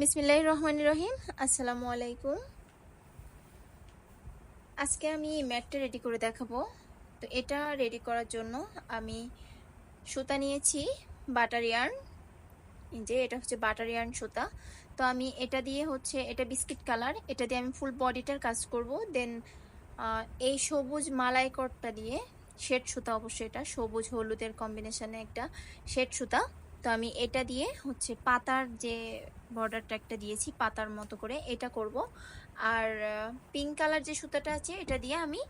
বিসমিল্লাহ রহমান রহিম। আসসালামু আলাইকুম। আজকে আমি ম্যাটটা রেডি করে দেখাবো। তো এটা রেডি করার জন্য আমি সুতা নিয়েছি, বাটার ইয়ার্ন। যে, এটা হচ্ছে বাটার ইয়ার্ন সুতা। তো আমি এটা দিয়ে হচ্ছে, এটা বিস্কিট কালার। এটা দিয়ে আমি ফুল বডিটার কাজ করব। দেন এই সবুজ মালাই কটটা দিয়ে শেড সুতা, অবশ্যই এটা সবুজ হলুদের কম্বিনেশনে একটা শেড সুতা। তো আমি এটা দিয়ে হচ্ছে পাতার যে বর্ডারটা একটা দিয়েছি পাতার মতো করে, এটা করব। আর পিঙ্ক কালার যে সুতাটা আছে, এটা দিয়ে আমি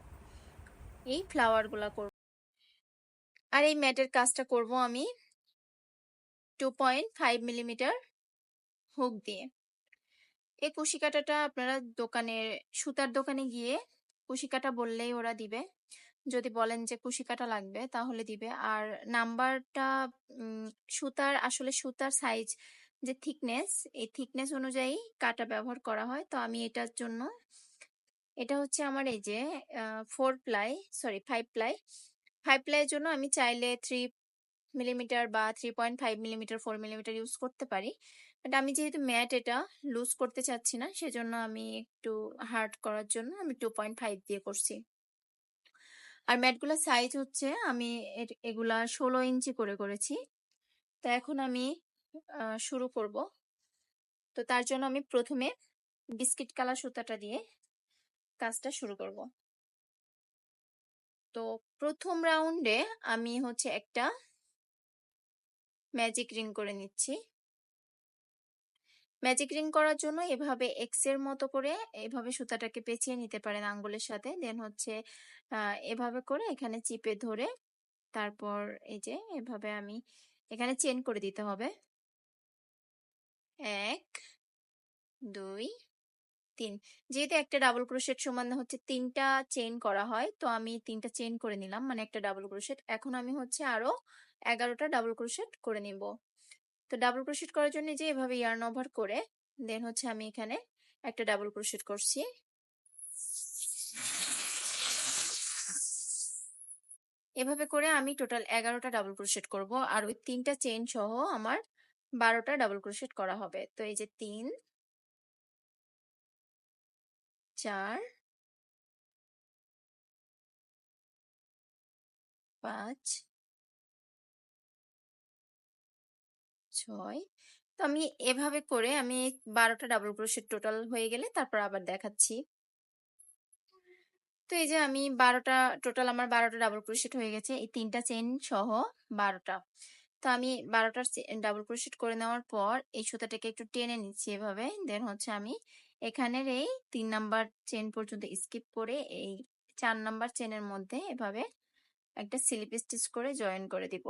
এই ফ্লাওয়ারগুলো করব। আর এই ম্যাটের কাজটা করব আমি two point five millimetre hook দিয়ে। এই কুশি কাটাটা আপনারা দোকানে, সুতার দোকানে গিয়ে কুশি কাটা বললেই ওরা দিবে। যদি বলেন যে কুশি কাটা লাগবে, তাহলে দিবে। আর নাম্বারটা সুতার, আসলে সুতার সাইজ যে থিকনেস এই থিকনেস অনুযায়ী কাটা ব্যবহার করা হয়। তো আমি এটার জন্য, এটা হচ্ছে আমার এই যে four ply sorry five ply five প্লাইয়ের জন্য আমি চাইলে থ্রি মিলিমিটার বা three point five millimetre four millimetre use করতে পারি। বাট আমি যেহেতু ম্যাট এটা লুজ করতে চাচ্ছি না, সেজন্য আমি একটু হার্ড করার জন্য আমি টু পয়েন্ট ফাইভ দিয়ে করছি। আর ম্যাটগুলোর সাইজ হচ্ছে, আমি এগুলা ষোলো ইঞ্চি করে করেছি। তো এখন আমি শুরু করব। তো তার জন্য আমি প্রথমে বিস্কিট কালার সুতাটা দিয়ে কাজটা শুরু করব। তো প্রথম রাউন্ডে আমি হচ্ছে একটা ম্যাজিক রিং করে নিচ্ছি। ম্যাজিক রিং করার জন্য এভাবে এক্সের মতো করে এভাবে সুতাটাকে পেঁচিয়ে নিতে পারেন আঙ্গুলের সাথে। দেন হচ্ছে এভাবে করে এখানে চিপে ধরে তারপর এই যে এভাবে আমি এখানে চেন করে দিতে হবে। এক, দুই, তিন। যেহেতু একটা ডাবল ক্রোশেট সমান হচ্ছে তিনটা চেন করা হয়, তো আমি তিনটা চেন করে নিলাম। মানে একটা ডাবল ক্রোশেট এখন আমি হচ্ছে আরও এগারোটা ডাবল ক্রোশেট করে নিব। তো ডাবল ক্রোশেট করার জন্য যে এভাবে ইয়ার্ন ওভার করে দেন হচ্ছে আমি এখানে একটা ডাবল ক্রোশেট করছি। এভাবে করে আমি টোটাল এগারোটা ডাবল ক্রোশেট করব। আর ওই তিনটা চেন সহ আমার বারোটা ডাবল ক্রোশেট করা হবে। তো এই যে তিন, চার, পাঁচ, ছয়। তো আমি এভাবে করে আমি বারোটা ডাবল ক্রোশেট টোটাল হয়ে গেলে তারপর আবার দেখাচ্ছি। তো এই যে আমি বারোটা টোটাল আমার বারোটা ডাবল ক্রোশেট হয়ে গেছে। এই তিনটা চেন সহ বারোটা তো আমি বারোটা ডাবল ক্রোশেট করে নেওয়ার পর এই সুতাটাকে একটু টেনে নিচ্ছি এভাবে। দেন হচ্ছে আমি এখানের এই তিন নাম্বার চেন পর্যন্ত স্কিপ করে এই চার নাম্বার চেনের মধ্যে এভাবে একটা স্লিপ স্টিচ করে জয়েন করে দিব।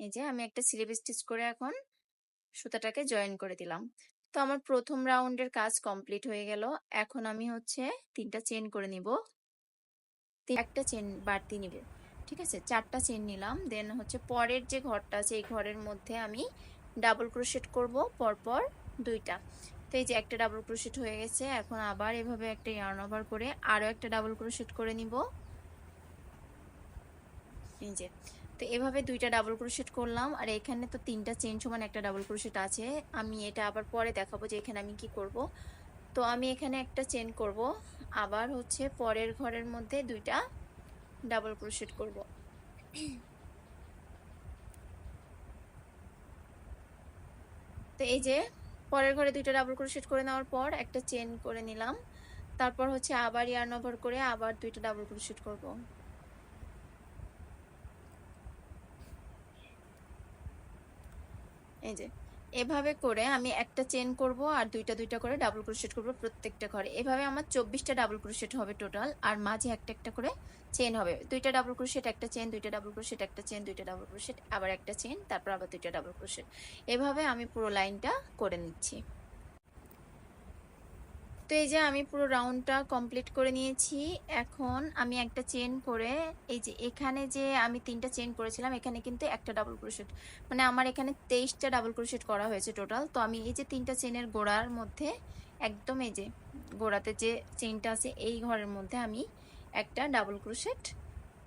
এই যে আমি একটা স্লিপ স্টিচ করে এখন সুতাটাকে জয়েন করে দিলাম। তো আমার প্রথম রাউন্ডের কাজ কমপ্লিট হয়ে গেল। এখন আমি হচ্ছে তিনটা চেন করে নিব। একটা চেন বাড়তি নিবে। ঠিক আছে? চারটা চেন নিলাম। দেন হচ্ছে পরের যে ঘরটা আছে, এই ঘরের মধ্যে আমি ডাবল ক্রোশেট করব, পরপর দুইটা। তো এই যে একটা ডাবল ক্রোশেট হয়ে গেছে, এখন আবার এভাবে একটা ইয়ার্ন ওভার করে আরও একটা ডাবল ক্রোশেট করে নিব। এই যে, তো এভাবে দুইটা ডাবল ক্রোশেট করলাম। আর এখানে তো তিনটা চেন সমান একটা ডাবল ক্রোশেট আছে। আমি এটা আবার পরে দেখাবো যে এখানে আমি কি করব। তো আমি এখানে একটা চেন করব। আবার হচ্ছে পরের ঘরের মধ্যে দুইটা ডাবল ক্রোশেট করব। তো এই যে, পরের ঘরে দুইটা ডাবল ক্রোশেট করে নেওয়ার পর একটা চেন করে নিলাম। তারপর হচ্ছে আবার ইয়ার্ন ওভার করে আবার দুইটা ডাবল ক্রোশেট করব। এই যে। এভাবে করে আমি একটা চেন করব আর দুইটা দুইটা করে ডাবল ক্রোশেট করব প্রত্যেকটা ঘরে। এভাবে আমার চব্বিশটা ডাবল ক্রোশেট হবে টোটাল আর মাঝে একটা একটা করে চেন হবে। দুইটা ডাবল ক্রোশেট একটা চেন দুইটা ডাবল ক্রোশেট একটা চেন দুইটা ডাবল ক্রোশেট আবার একটা চেন তারপর আবার দুইটা ডাবল ক্রোশেট এভাবে আমি পুরো লাইনটা করে নিচ্ছি। তো এই যে আমি পুরো রাউন্ডটা কমপ্লিট করে নিয়েছি। এখন আমি একটা চেন করে এই যে এখানে যে আমি তিনটা চেন করেছিলাম, এখানে কিন্তু একটা ডাবল ক্রোশেট মানে আমার এখানে তেইশটা ডাবল ক্রোশেট করা হয়েছে টোটাল তো আমি এই যে তিনটা চেনের গোড়ার মধ্যে একদম এই যে গোড়াতে যে চেনটা আছে, এই ঘরের মধ্যে আমি একটা ডাবল ক্রোশেট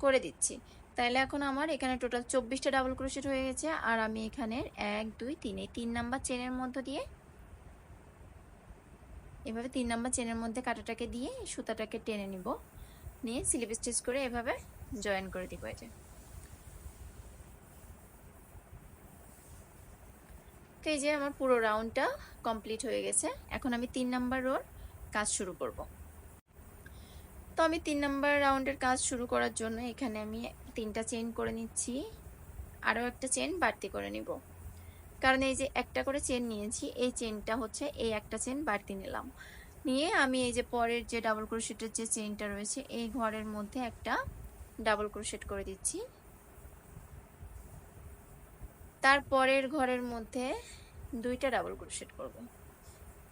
করে দিচ্ছি। তাহলে এখন আমার এখানে টোটাল চব্বিশটা ডাবল ক্রোশেট হয়ে গেছে। আর আমি এখানে এক, দুই, তিন, এই তিন নাম্বার চেনের মধ্য দিয়ে এভাবে তিন নম্বর চেনের মধ্যে কাঁটাটাকে দিয়ে সুতাটাকে টেনে নিব। নিয়ে স্লিপ স্টিচ করে এভাবে জয়েন করে দিব যে। তো এই যে আমার পুরো রাউন্ডটা কমপ্লিট হয়ে গেছে। এখন আমি তিন নাম্বার রোর কাজ শুরু করব। তো আমি তিন নাম্বার রাউন্ডের কাজ শুরু করার জন্য এখানে আমি তিনটা চেন করে নিচ্ছি। আরও একটা চেন বাড়তি করে নিব। কারণ এই যে একটা করে চেন নিয়েছি, এই চেনটা হচ্ছে এই একটা চেন বাড়তি নিলাম। নিয়ে আমি এই যে পরের যে ডাবল ক্রোশেটের যে চেনটা রয়েছে, এই ঘরের মধ্যে একটা ডাবল ক্রোশেট করে দিচ্ছি। তারপরের ঘরের মধ্যে দুইটা ডাবল ক্রোশেট করব।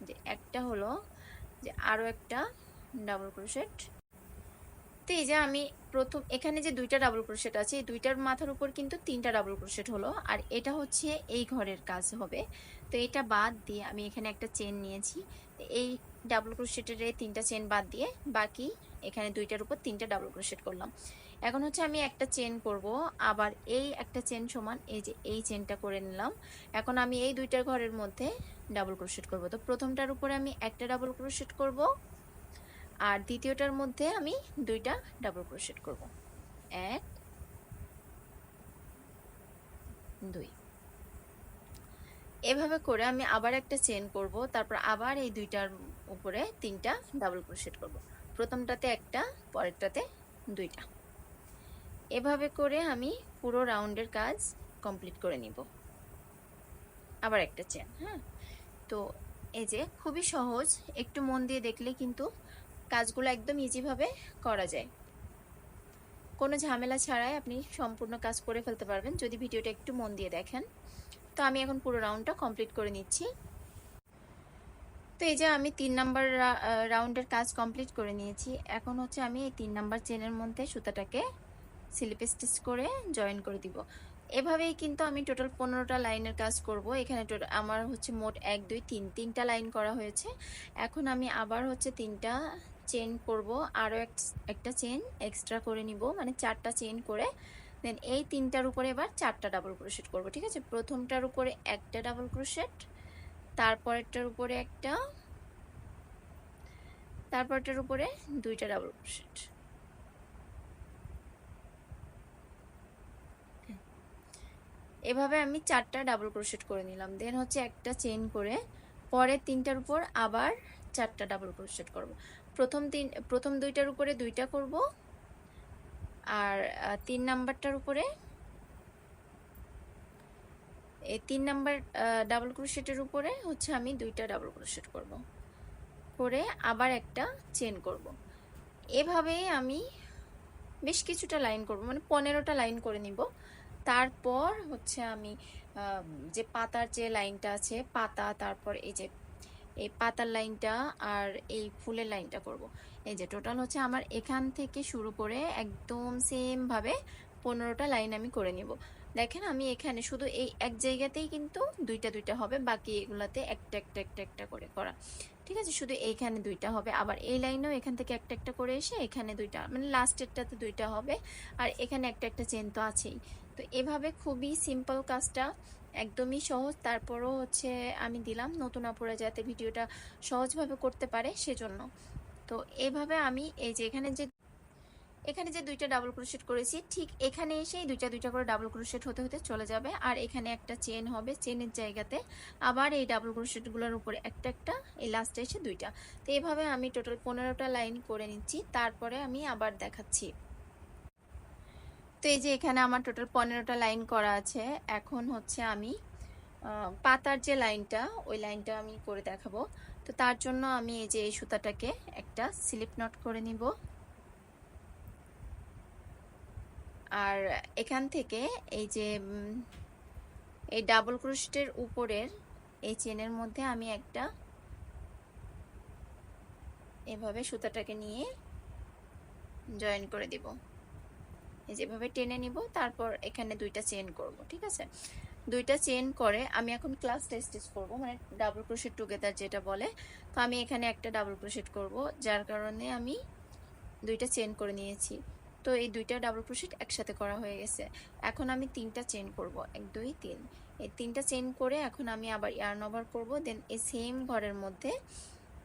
যে একটা হলো যে আরও একটা ডাবল ক্রোশেট তো এই যে আমি প্রথম, এখানে যে দুইটা ডাবল ক্রোশেট আছে, এই দুইটার মাথার উপর কিন্তু তিনটা ডাবল ক্রোশেট হলো। আর এটা হচ্ছে এই ঘরের কাজ হবে। তো এটা বাদ দিয়ে আমি এখানে একটা চেন নিয়েছি। এই ডাবল ক্রোশেটের এই তিনটা চেন বাদ দিয়ে বাকি এখানে দুইটার উপর তিনটা ডাবল ক্রোশেট করলাম। এখন হচ্ছে আমি একটা চেন করব। আবার এই একটা চেন সমান এই যে এই চেনটা করে নিলাম। এখন আমি এই দুইটার ঘরের মধ্যে ডাবল ক্রোশেট করব। তো প্রথমটার উপরে আমি একটা ডাবল ক্রোশেট করব। আর দ্বিতীয়টার মধ্যে আমি দুইটা ডাবল ক্রোশেট করব। এক, দুই। এভাবে করে আমি আবার একটা চেন করব, তারপর আবার এই দুইটার উপরে তিনটা ডাবল ক্রোশেট করব। প্রথমটাতে একটা, পরেরটাতে দুইটা। এভাবে করে আমি পুরো রাউন্ডের কাজ কমপ্লিট করে নিব। আবার একটা চেন হ্যাঁ? তো এই যে খুবই সহজ, একটু মন দিয়ে দেখলে কিন্তু কাজগুলো একদম ইজিভাবে করা যায়। কোনো ঝামেলা ছাড়াই আপনি সম্পূর্ণ কাজ করে ফেলতে পারবেন, যদি ভিডিওটা একটু মন দিয়ে দেখেন। তো আমি এখন পুরো রাউন্ডটা কমপ্লিট করে নিচ্ছি। তো এই যে আমি তিন নাম্বার রাউন্ডের কাজ কমপ্লিট করে নিয়েছি। এখন হচ্ছে আমি এই তিন নাম্বার চেনের মধ্যে সুতাটাকে স্লিপ স্টিচ করে জয়েন করে দিব। এভাবেই কিন্তু আমি টোটাল পনেরোটা লাইনের কাজ করব। এখানে আমার হচ্ছে মোট এক, দুই, তিন, তিনটা লাইন করা হয়েছে। এখন আমি আবার হচ্ছে তিনটা চেন করব আরও একটা চেন এক্সট্রা করে নিব মানে চারটা চেন করে দেন এই তিনটার উপরে এবার চারটা ডাবল ক্রোশেট করব, ঠিক আছে? প্রথমটার উপরে একটা ডাবল ক্রোশেট তারপরেরটার উপরে একটা তারপরটার উপরে দুইটা ডাবল ক্রোশেট এভাবে আমি চারটা ডাবল ক্রোশেট করে নিলাম দেন হচ্ছে একটা চেন করে, পরের তিনটার উপর আবার চারটা ডাবল ক্রোশেট করব। প্রথম তিন, প্রথম দুইটার উপরে দুইটা করব। আর তিন নাম্বারটার উপরে, এই তিন নাম্বার ডাবল ক্রোশেটের উপরে হচ্ছে আমি দুইটা ডাবল ক্রোশেট করব। করে আবার একটা চেন করব। এভাবেই আমি বেশ কিছুটা লাইন করব মানে পনেরোটা লাইন করে নিব। তারপর হচ্ছে আমি যে পাতার যে লাইনটা আছে, পাতা, তারপর এই যে এই পাতার লাইনটা আর এই ফুলের লাইনটা করব। এই যে টোটাল হচ্ছে আমার এখান থেকে শুরু করে একদম সেমভাবে পনেরোটা লাইন আমি করে নিব। দেখেন আমি এখানে শুধু এই এক জায়গাতেই কিন্তু দুইটা দুইটা হবে, বাকি এগুলাতে একটা একটা একটা একটা করে করা। ঠিক আছে? শুধু এইখানে দুইটা হবে। আবার এই লাইনেও এখান থেকে একটা একটা করে এসে এখানে দুইটা মানে লাস্টেরটাতে দুইটা হবে। আর এখানে একটা একটা চেন তো আছেই। তো এভাবে খুবই সিম্পল কাজটা একদমই সহজ। তারপরও হচ্ছে আমি দিলাম নতুন আপুরা যাতে ভিডিওটা সহজভাবে করতে পারে সেজন্য। তো এভাবে আমি এই যে এখানে যে এখানে যে দুইটা ডাবল ক্রোশেট করেছি, ঠিক এখানে এসেই দুইটা দুইটা করে ডাবল ক্রোশেট হতে হতে চলে যাবে। আর এখানে একটা চেন হবে চেনের জায়গাতে আবার এই ডাবল ক্রোশেটগুলোর উপরে একটা একটা, এই লাস্টে এসে দুইটা। তো এভাবে আমি টোটাল পনেরোটা লাইন করে নিচ্ছি। তারপরে আমি আবার দেখাচ্ছি। তো এই যে এখানে আমার টোটাল পনেরোটা লাইন করা আছে, এখন হচ্ছে আমি পাতার যে লাইনটা ওই লাইনটা আমি করে দেখাবো। তো তার জন্য আমি এই যে এই সুতাটাকে একটা স্লিপ নট করে নিব। আর এখান থেকে এই যে এই ডাবল ক্রোশেটের উপরের এই চেনের মধ্যে আমি একটা এভাবে সুতাটাকে নিয়ে জয়েন করে দিব। যেভাবে টেনে নিব, তারপর এখানে দুইটা চেন করব, ঠিক আছে? দুইটা চেন করে আমি এখন ক্লাস স্টিচ করব মানে ডাবল ক্রোশেট টুগেদার যেটা বলে। তো আমি এখানে একটা ডাবল ক্রোশেট করব, যার কারণে আমি দুইটা চেন করে নিয়েছি। তো এই দুইটা ডাবল ক্রোশেট একসাথে করা হয়ে গেছে। এখন আমি তিনটা চেন করব, এক, দুই, তিন। এই তিনটা চেন করে এখন আমি আবার ইয়ার্ন ওভার করব দেন এই সেম ঘরের মধ্যে,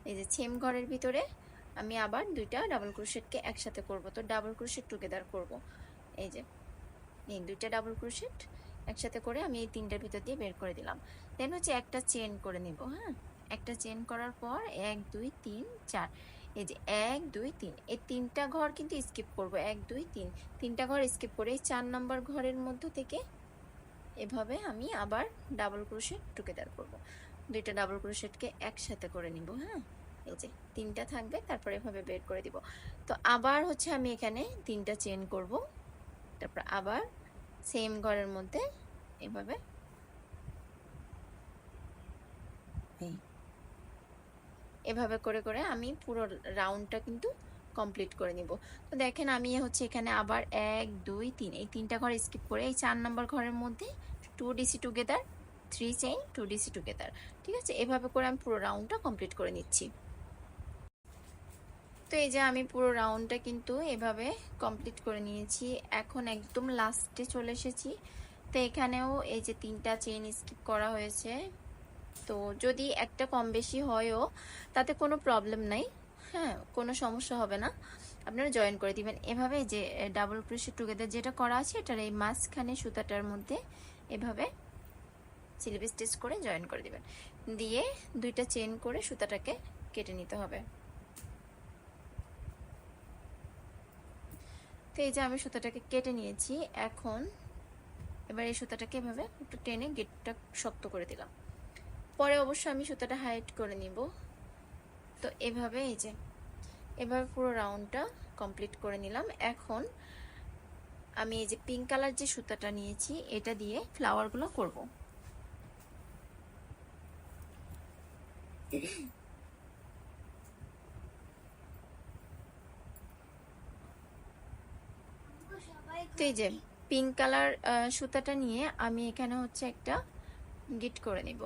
এই যে সেম ঘরের ভিতরে আমি আবার দুইটা ডাবল ক্রোশেটকে একসাথে করব। তো ডাবল ক্রোশেট টুগেদার করব। এই যে এই দুইটা ডাবল ক্রোশেট একসাথে করে আমি এই তিনটার ভিতর দিয়ে বের করে দিলাম। দেন হচ্ছে একটা চেন করে নিব হ্যাঁ? একটা চেন করার পর এক, দুই, তিন, চার। এই যে এক, দুই, তিন, এই তিনটা ঘর কিন্তু স্কিপ করব, এক, দুই, তিন। তিনটা ঘর স্কিপ করে এই চার নম্বর ঘরের মধ্য থেকে এভাবে আমি আবার ডাবল ক্রোশেট টুগেদার করব। দুইটা ডাবল ক্রোশেটকে একসাথে করে নিব হ্যাঁ? এই যে তিনটা থাকবে, তারপরে এভাবে বের করে দিব। তো আবার হচ্ছে আমি এখানে তিনটা চেন করব। তারপর আবার সেম ঘরের মধ্যে এভাবে এভাবে করে করে আমি পুরো রাউন্ডটা কিন্তু কমপ্লিট করে নিব। তো দেখেন আমি হচ্ছে এখানে আবার এক, দুই, তিন, এই তিনটা ঘর স্কিপ করে এই চার নম্বর ঘরের মধ্যে two DC together three chain two DC together ঠিক আছে? এভাবে করে আমি পুরো রাউন্ডটা কমপ্লিট করে নিচ্ছি। তো এই যে আমি পুরো রাউন্ডটা কিন্তু এভাবে কমপ্লিট করে নিয়েছি। এখন একদম লাস্টে চলে এসেছি। তো এখানেও এই যে তিনটা চেইন স্কিপ করা হয়েছে। তো যদি একটা কম বেশি হয়ও, তাতে কোনো প্রবলেম নাই। হ্যাঁ কোনো সমস্যা হবে না। আপনারা জয়েন করে দিবেন। এভাবে যে ডাবল ক্রোশেট টুগেদার যেটা করা আছে, এটার এই মাঝখানে সুতাটার মধ্যে এভাবে স্লিপ স্টিচ করে জয়েন করে দিবেন। দিয়ে দুইটা চেন করে সুতাটাকে কেটে নিতে হবে। তো এই যে আমি সুতাটাকে কেটে নিয়েছি, এখন এবার এই সুতাটাকে এভাবে একটু টেনে গেটটা শক্ত করে দিলাম। পরে অবশ্য আমি সুতাটা হাইট করে নিব। তো এভাবে এই যে, এভাবে পুরো রাউন্ডটা কমপ্লিট করে নিলাম। এখন আমি এই যে পিঙ্ক কালার যে সুতাটা নিয়েছি, এটা দিয়ে ফ্লাওয়ারগুলো করব। তো এই যে পিঙ্ক কালার সুতাটা নিয়ে আমি এখানে হচ্ছে একটা গিট করে নিব।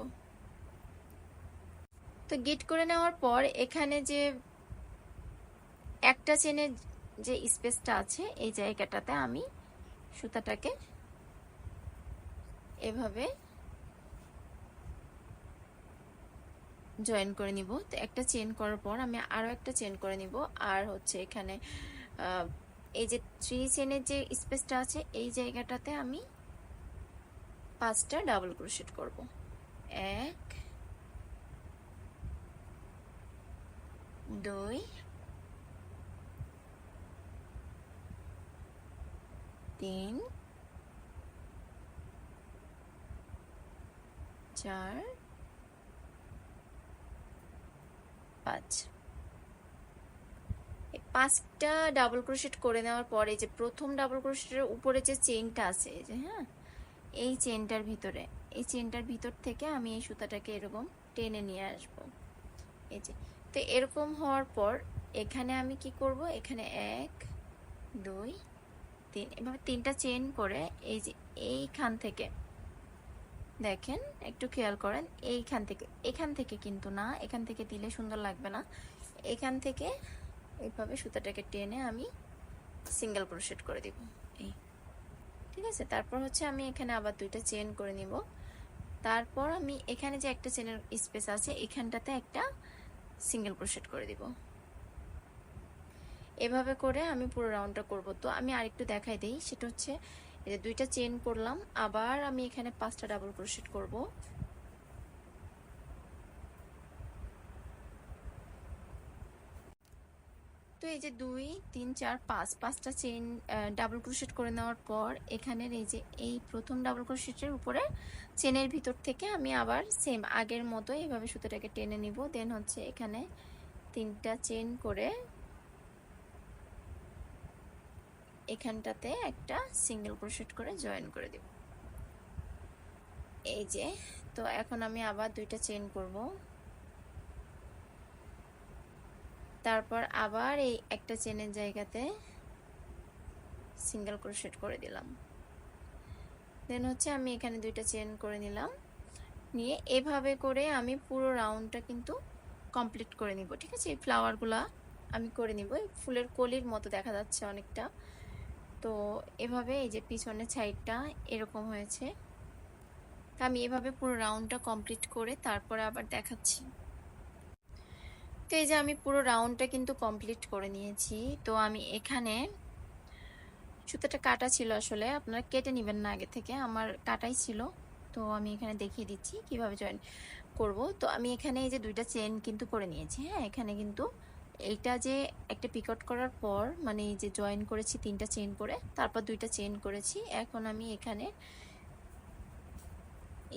তো গিট করে নেওয়ার পর এখানে যে একটা চেনের যে স্পেসটা আছে, এই জায়গাটাতে আমি সুতাটাকে এভাবে জয়েন করে নিব। তো একটা চেন করার পর আমি আরও একটা চেন করে নিব। আর হচ্ছে এখানে এই যে থ্রি চেনের যে স্পেসটা আছে, এই জায়গাটাতে আমি পাঁচটা ডাবল ক্রোশেট করব। এক, দুই, তিন, চার, পাঁচ। পাঁচটা ডাবল ক্রোশেট করে নেওয়ার পরে যে প্রথম ডাবল ক্রোশেটের উপরে যে চেনটা আছে যে হ্যাঁ? এই চেনটার ভিতরে, এই চেনটার ভিতর থেকে আমি এই সুতাটাকে এরকম টেনে নিয়ে আসব। এই যে, তো এরকম হওয়ার পর এখানে আমি কি করব? এখানে এক, দুই, তিন, এভাবে তিনটা চেন করে এই যে এইখান থেকে, দেখেন, একটু খেয়াল করেন, এইখান থেকে, এখান থেকে কিন্তু না, এখান থেকে দিলে সুন্দর লাগবে না, এখান থেকে এইভাবে সুতাটাকে টেনে আমি সিঙ্গেল ক্রোশেট করে দিব। এই। ঠিক আছে? তারপর হচ্ছে আমি এখানে আবার দুইটা চেন করে নিব। তারপর আমি এখানে যে একটা চেনের স্পেস আছে, এখানটাতে একটা সিঙ্গেল ক্রোশেট করে দিব। এভাবে করে আমি পুরো রাউন্ডটা করব। তো আমি আরেকটু দেখাই দিই। সেটা হচ্ছে দুইটা চেন করলাম। আবার আমি এখানে পাঁচটা ডাবল ক্রোশেট করব। তো এই যে দুই, তিন, চার, পাঁচ, পাঁচটা চেন ডাবল ক্রোশেট করে নেওয়ার পর এখানের এই যে এই প্রথম ডাবল ক্রোশেটের উপরে চেনের ভিতর থেকে আমি আবার সেম আগের মতো এইভাবে সুতোটাকে টেনে নিব। দেন হচ্ছে এখানে তিনটা চেন করে এখানটাতে একটা সিঙ্গেল ক্রোশেট করে জয়েন করে দেব। এই যে, তো এখন আমি আবার দুইটা চেন করব। তারপর আবার এই একটা চেনের জায়গাতে সিঙ্গেল ক্রোশেট করে দিলাম। দেন হচ্ছে আমি এখানে দুইটা চেন করে নিলাম। নিয়ে এভাবে করে আমি পুরো রাউন্ডটা কিন্তু কমপ্লিট করে নিব, ঠিক আছে? এই ফ্লাওয়ারগুলা আমি করে নিব। ফুলের কলির মতো দেখা যাচ্ছে অনেকটা। তো এভাবে এই যে পিছনের সাইডটা এরকম হয়েছে। আমি এভাবে পুরো রাউন্ডটা কমপ্লিট করে তারপরে আবার দেখাচ্ছি। তো এই যে আমি পুরো রাউন্ডটা কিন্তু কমপ্লিট করে নিয়েছি। তো আমি এখানে সুতাটা কাটা ছিল আসলে, আপনারা কেটে নেবেন না আগে থেকে, আমার কাটাই ছিল। তো আমি এখানে দেখিয়ে দিচ্ছি কীভাবে জয়েন করব। তো আমি এখানে এই যে দুইটা চেন কিন্তু করে নিয়েছি হ্যাঁ? এখানে কিন্তু এইটা যে একটা পিকআউট করার পর মানে এই যে জয়েন করেছি তিনটা চেন করে, তারপর দুইটা চেন করেছি। এখন আমি এখানে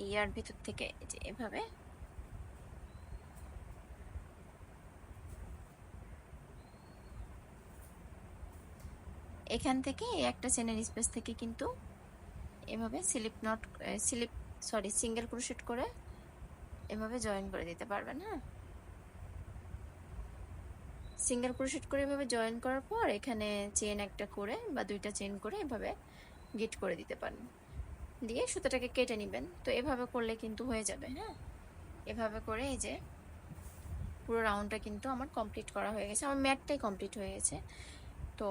ইয়ার ভিতর থেকে যে এভাবে এখান থেকে এই একটা চেনের স্পেস থেকে কিন্তু এভাবে slip knot slip sorry single crochet করে এভাবে জয়েন করে দিতে পারবেন হ্যাঁ? সিঙ্গেল ক্রোশেট করে এভাবে জয়েন করার পর এখানে চেন একটা করে বা দুইটা চেন করে এভাবে গিট করে দিতে পারেন। দিয়ে সুতোটাকে কেটে নেবেন। তো এভাবে করলে কিন্তু হয়ে যাবে হ্যাঁ? এভাবে করে এই যে পুরো রাউন্ডটা কিন্তু আমার কমপ্লিট করা হয়ে গেছে। আমার ম্যাটটাই কমপ্লিট হয়ে গেছে। তো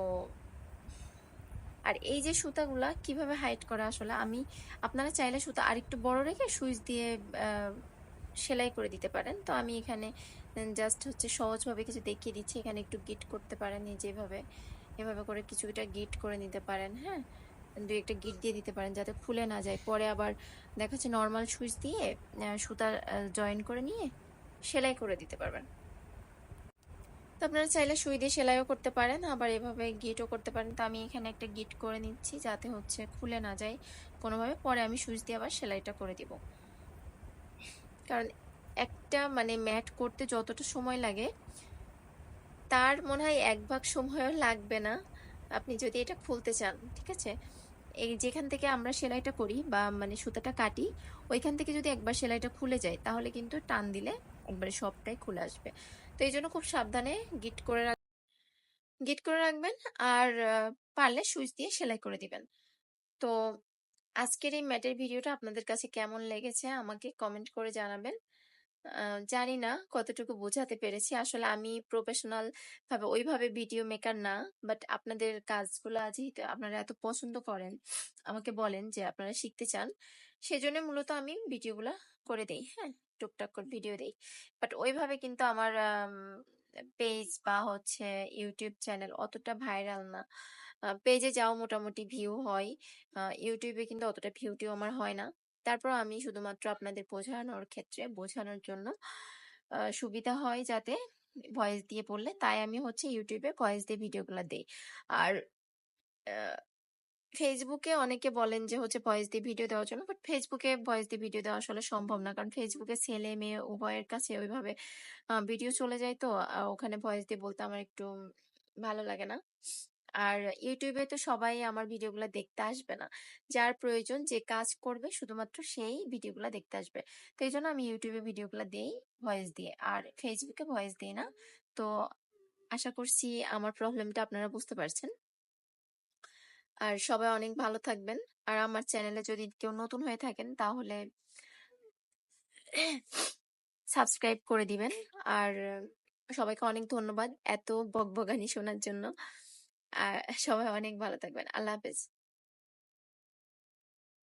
আর এই যে সুতাগুলা কীভাবে হাইট করা আসলে? আমি, আপনারা চাইলে সুতা আরেকটু বড় রেখে সুইচ দিয়ে সেলাই করে দিতে পারেন। তো আমি এখানে জাস্ট হচ্ছে সহজভাবে কিছু দেখিয়ে দিচ্ছি। এখানে একটু গিট করতে পারেন যেভাবে এভাবে করে কিছুটা গিট করে নিতে পারেন হ্যাঁ? দুই একটা গিট দিয়ে দিতে পারেন যাতে ফুলে না যায়। পরে আবার দেখা যাচ্ছে নর্মাল সুইচ দিয়ে সুতা জয়েন করে নিয়ে সেলাই করে দিতে পারবেন। তো আপনারা চাইলে সুই দিয়ে সেলাইও করতে পারেন, আবার এভাবে গিটও করতে পারেন। তো আমি এখানে একটা গিট করে নিচ্ছি যাতে হচ্ছে খুলে না যায়। কোনোভাবে পরে আমি সুইচ দিয়ে আবার সেলাইটা করে দিব। কারণ একটা মানে ম্যাট করতে যতটা সময় লাগে, তার মনে হয় এক ভাগ সময়ও লাগবে না। আপনি যদি এটা খুলতে চান, ঠিক আছে? এই যেখান থেকে আমরা সেলাইটা করি বা মানে সুতাটা কাটি, ওইখান থেকে যদি একবার সেলাইটা খুলে যায়, তাহলে কিন্তু টান দিলে একবারে সবটাই খুলে আসবে। তো এই জন্য খুব সাবধানে গিট করে রাখ, গিট করে রাখবেন আর পারলে সুইচ দিয়ে সেলাই করে দিবেন। তো আজকের এই ম্যাটের ভিডিওটা আপনাদের কাছে কেমন লেগেছে আমাকে কমেন্ট করে জানাবেন। জানি না কতটুকু বোঝাতে পেরেছি। আসলে আমি প্রফেশনাল ভাবে ওইভাবে ভিডিও মেকার না বাট আপনাদের কাজগুলো যেহেতু আপনারা এত পছন্দ করেন, আমাকে বলেন যে আপনারা শিখতে চান। সেজন্য মূলত আমি ভিডিওগুলো করে দেই হ্যাঁ। টুকটাক করে ভিডিও দেই। বাট ওইভাবে কিন্তু আমার পেজ বা হচ্ছে ইউটিউব চ্যানেল অতটা ভাইরাল না। পেজে যাও মোটামুটি ভিউ হয়। ইউটিউবে কিন্তু অতটা ভিউ টিউ আমার হয় না। তারপর আমি শুধুমাত্র আপনাদের বোঝানোর ক্ষেত্রে, বোঝানোর জন্য সুবিধা হয় যাতে ভয়েস দিয়ে পড়লে। তাই আমি হচ্ছে ইউটিউবে ভয়েস দিয়ে ভিডিওগুলো দেই। আর ফেসবুকে অনেকে বলেন যে, হচ্ছে ভয়েস দিয়ে ভিডিও দেওয়ার জন্য বাট ফেসবুকে ভয়েস দিয়ে ভিডিও দেওয়া আসলে সম্ভব না। কারণ ফেসবুকে ছেলে মেয়ে উভয়ের কাছে ওইভাবে ভিডিও চলে যায় তো ওখানে ভয়েস দিয়ে বলতে আমার একটু ভালো লাগে না। আর ইউটিউবে তো সবাই আমার ভিডিওগুলো দেখতে আসবে না। যার প্রয়োজন যে কাজ করবে, শুধুমাত্র সেই ভিডিওগুলো দেখতে আসবে। তো এই জন্য আমি ইউটিউবে ভিডিওগুলো দেই ভয়েস দিয়ে। আর ফেসবুকে ভয়েস দিই না। তো আশা করছি আমার প্রবলেমটা আপনারা বুঝতে পারছেন। আর সবাই অনেক ভালো থাকবেন। আর আমার চ্যানেলে যদি কেউ নতুন হয়ে থাকেন, তাহলে সাবস্ক্রাইব করে দিবেন। আর সবাইকে অনেক ধন্যবাদ এত বকবগানি শোনার জন্য। আর সবাই অনেক ভালো থাকবেন। আল্লাহ হাফেজ।